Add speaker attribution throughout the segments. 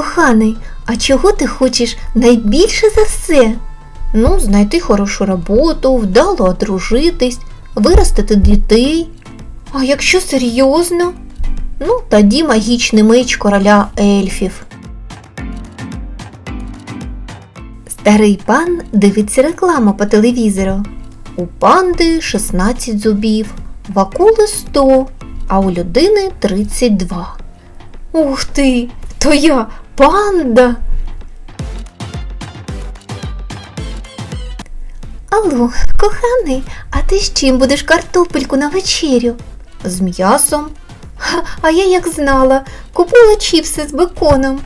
Speaker 1: Коханий, а чого ти хочеш найбільше за все? Ну, знайти хорошу роботу, вдало одружитись, виростити дітей. А якщо серйозно? Ну, тоді магічний меч короля ельфів. Старий пан дивиться рекламу по телевізору. У панди 16 зубів, в акули 100, а у людини 32. Ух ти! То я панда. Алло, коханий, а ти з чим будеш картопельку на вечерю? З м'ясом. А я як знала, купила чіпси з беконом.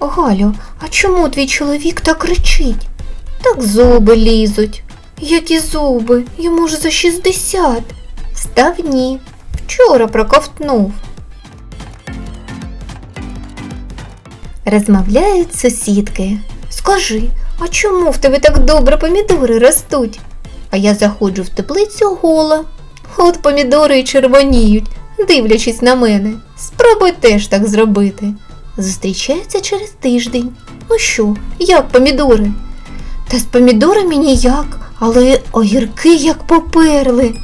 Speaker 1: Галю, а чому твій чоловік так кричить? Так зуби лізуть. Які зуби? Йому ж за 60. Ставні. Вчора проковтнув. Розмовляють сусідки. Скажи, а чому в тебе так добре помідори ростуть? А я заходжу в теплицю гола. От помідори й червоніють, дивлячись на мене. Спробуй теж так зробити. Зустрічаються через тиждень. Ну що, як помідори? Та з помідорами ніяк, але огірки як поперли.